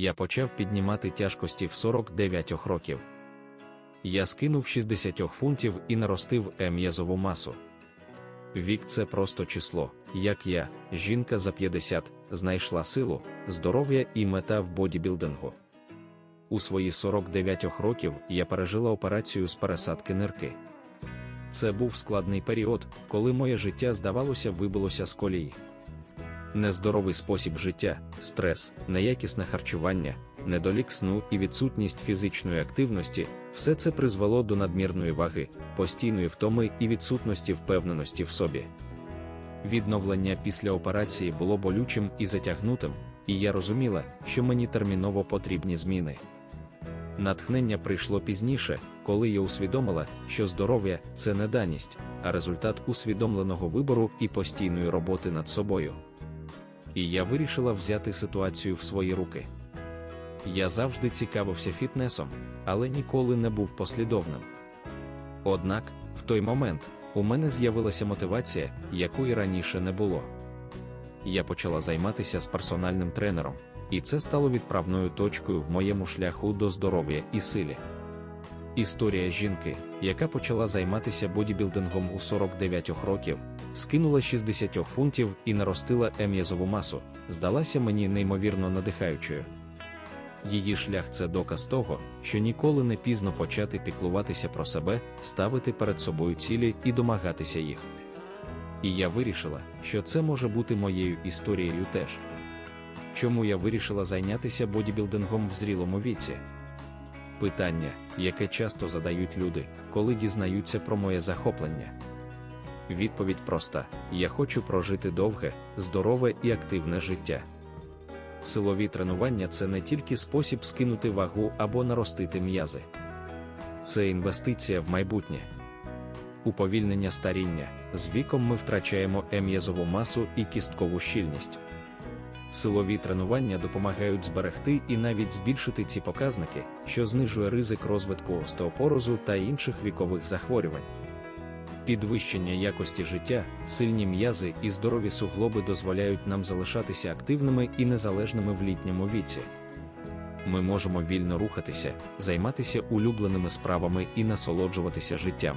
я почав піднімати тяжкості в 49 років. Я скинув 60 фунтів і наростив м'язову масу. Вік це просто число, як я, жінка за 50, знайшла силу, здоров'я і мета в бодібілдингу. У свої 49 років я пережила операцію з пересадки нирки. Це був складний період, коли моє життя, здавалося, вибилося з колії. Нездоровий спосіб життя, стрес, неякісне харчування, недолік сну і відсутність фізичної активності все це призвело до надмірної ваги, постійної втоми і відсутності впевненості в собі. Відновлення після операції було болючим і затягнутим, і я розуміла, що мені терміново потрібні зміни. Натхнення прийшло пізніше, коли я усвідомила, що здоров'я це не даність, а результат усвідомленого вибору і постійної роботи над собою. І я вирішила взяти ситуацію в свої руки. Я завжди цікавився фітнесом, але ніколи не був послідовним. Однак, в той момент, у мене з'явилася мотивація, якої раніше не було. Я почала займатися з персональним тренером, і це стало відправною точкою в моєму шляху до здоров'я і силі. Історія жінки, яка почала займатися бодібілдингом у 49 років, скинула 60 фунтів і наростила ем'язову масу, здалася мені неймовірно надихаючою. Її шлях це доказ того, що ніколи не пізно почати піклуватися про себе, ставити перед собою цілі і домагатися їх. І я вирішила, що це може бути моєю історією теж. Чому я вирішила зайнятися бодібілдингом в зрілому віці? Питання, яке часто задають люди, коли дізнаються про моє захоплення. Відповідь проста: я хочу прожити довге, здорове і активне життя. Силові тренування це не тільки спосіб скинути вагу або наростити м'язи, це інвестиція в майбутнє. Уповільнення старіння з віком ми втрачаємо ем'язову масу і кісткову щільність. Силові тренування допомагають зберегти і навіть збільшити ці показники, що знижує ризик розвитку остеопорозу та інших вікових захворювань. Підвищення якості життя, сильні м'язи і здорові суглоби дозволяють нам залишатися активними і незалежними в літньому віці. Ми можемо вільно рухатися, займатися улюбленими справами і насолоджуватися життям.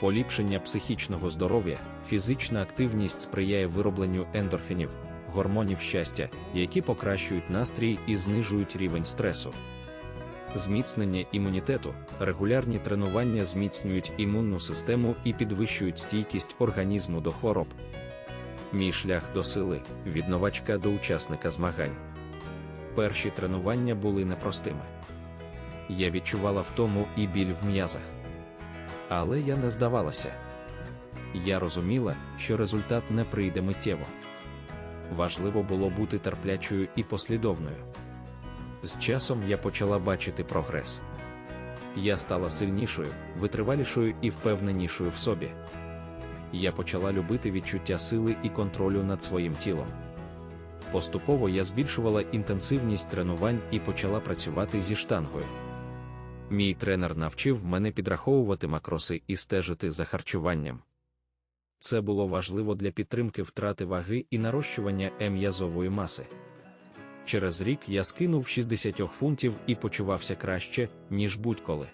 Поліпшення психічного здоров'я, фізична активність сприяє виробленню ендорфінів, гормонів щастя, які покращують настрій і знижують рівень стресу. Зміцнення імунітету, регулярні тренування зміцнюють імунну систему і підвищують стійкість організму до хвороб. Мій шлях до сили від новачка до учасника змагань. Перші тренування були непростими. Я відчувала втому і біль в м'язах. Але я не здавалася. Я розуміла, що результат не прийде миттєво. Важливо було бути терплячою і послідовною. З часом я почала бачити прогрес. Я стала сильнішою, витривалішою і впевненішою в собі. Я почала любити відчуття сили і контролю над своїм тілом. Поступово я збільшувала інтенсивність тренувань і почала працювати зі штангою. Мій тренер навчив мене підраховувати макроси і стежити за харчуванням. Це було важливо для підтримки втрати ваги і нарощування м'язової маси. Через рік я скинув 60 фунтів і почувався краще, ніж будь-коли.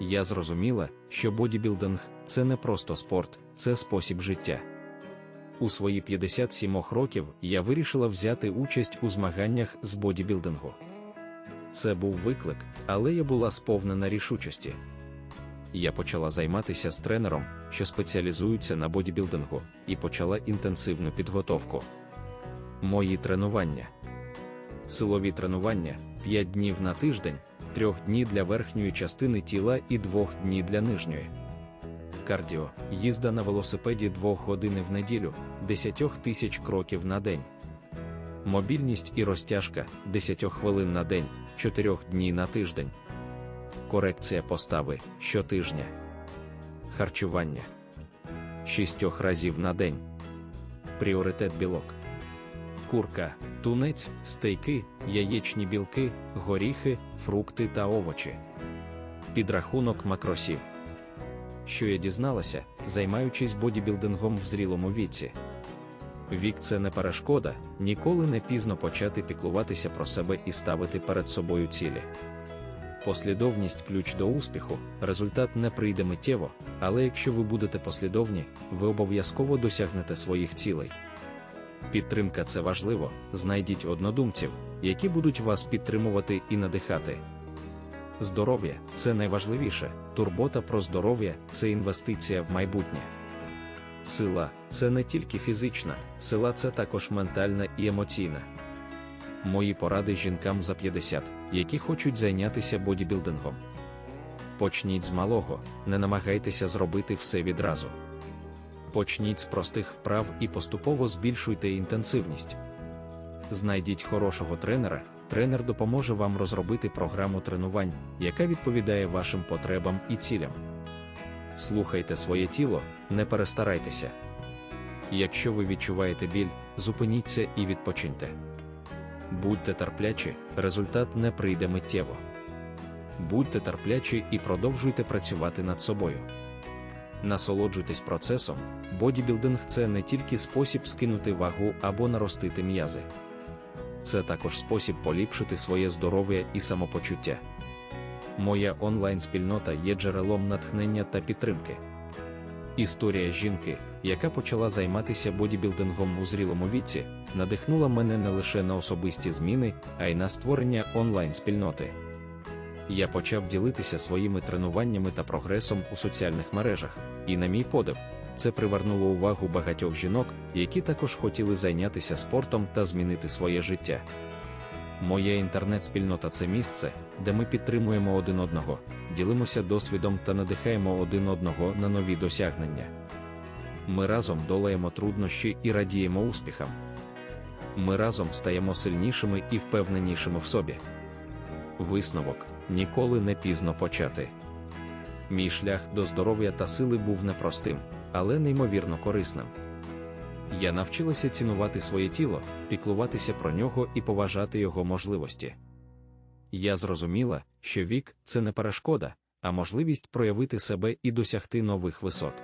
Я зрозуміла, що бодібілдинг це не просто спорт, це спосіб життя. У свої 57 років я вирішила взяти участь у змаганнях з бодібілдингу. Це був виклик, але я була сповнена рішучості. Я почала займатися з тренером, що спеціалізується на бодібілдингу, і почала інтенсивну підготовку. Мої тренування. Силові тренування 5 днів на тиждень, 3 дні для верхньої частини тіла і 2 дні для нижньої. Кардіо, їзда на велосипеді 2 години в неділю, 10 тисяч кроків на день. Мобільність і розтяжка 10 хвилин на день, 4 дні на тиждень. Корекція постави щотижня. Харчування 6 разів на день. Пріоритет білок. Курка, тунець, стейки, яєчні білки, горіхи, фрукти та овочі. Підрахунок макросів. Що я дізналася, займаючись бодібілдингом в зрілому віці. Вік це не перешкода, ніколи не пізно почати піклуватися про себе і ставити перед собою цілі. Послідовність ключ до успіху, результат не прийде миттєво, але якщо ви будете послідовні, ви обов'язково досягнете своїх цілей. Підтримка це важливо, знайдіть однодумців, які будуть вас підтримувати і надихати. Здоров'я це найважливіше, турбота про здоров'я це інвестиція в майбутнє. Сила це не тільки фізична, сила це також ментальна і емоційна. Мої поради жінкам за 50, які хочуть зайнятися бодібілдингом. Почніть з малого, не намагайтеся зробити все відразу. Почніть з простих вправ і поступово збільшуйте інтенсивність. Знайдіть хорошого тренера, тренер допоможе вам розробити програму тренувань, яка відповідає вашим потребам і цілям. Слухайте своє тіло, не перестарайтеся. Якщо ви відчуваєте біль, зупиніться і відпочиньте. Будьте терплячі, результат не прийде миттєво. Будьте терплячі і продовжуйте працювати над собою. Насолоджуйтесь процесом, бодібілдинг це не тільки спосіб скинути вагу або наростити м'язи. Це також спосіб поліпшити своє здоров'я і самопочуття. Моя онлайн-спільнота є джерелом натхнення та підтримки. Історія жінки, яка почала займатися бодібілдингом у зрілому віці, надихнула мене не лише на особисті зміни, а й на створення онлайн-спільноти. Я почав ділитися своїми тренуваннями та прогресом у соціальних мережах, і, на мій подив, це привернуло увагу багатьох жінок, які також хотіли зайнятися спортом та змінити своє життя. Моя інтернет-спільнота це місце, де ми підтримуємо один одного, ділимося досвідом та надихаємо один одного на нові досягнення. Ми разом долаємо труднощі і радіємо успіхам. Ми разом стаємо сильнішими і впевненішими в собі. Висновок ніколи не пізно почати. Мій шлях до здоров'я та сили був непростим, але неймовірно корисним. Я навчилася цінувати своє тіло, піклуватися про нього і поважати його можливості. Я зрозуміла, що вік це не перешкода, а можливість проявити себе і досягти нових висот.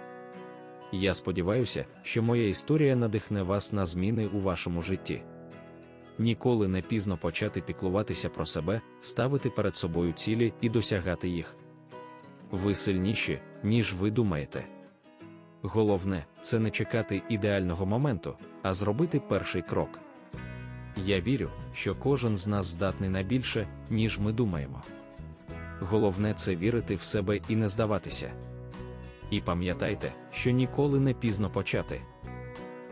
Я сподіваюся, що моя історія надихне вас на зміни у вашому житті. Ніколи не пізно почати піклуватися про себе, ставити перед собою цілі і досягати їх. Ви сильніші, ніж ви думаєте. Головне це не чекати ідеального моменту, а зробити перший крок. Я вірю, що кожен з нас здатний на більше, ніж ми думаємо. Головне це вірити в себе і не здаватися. І пам'ятайте, що ніколи не пізно почати.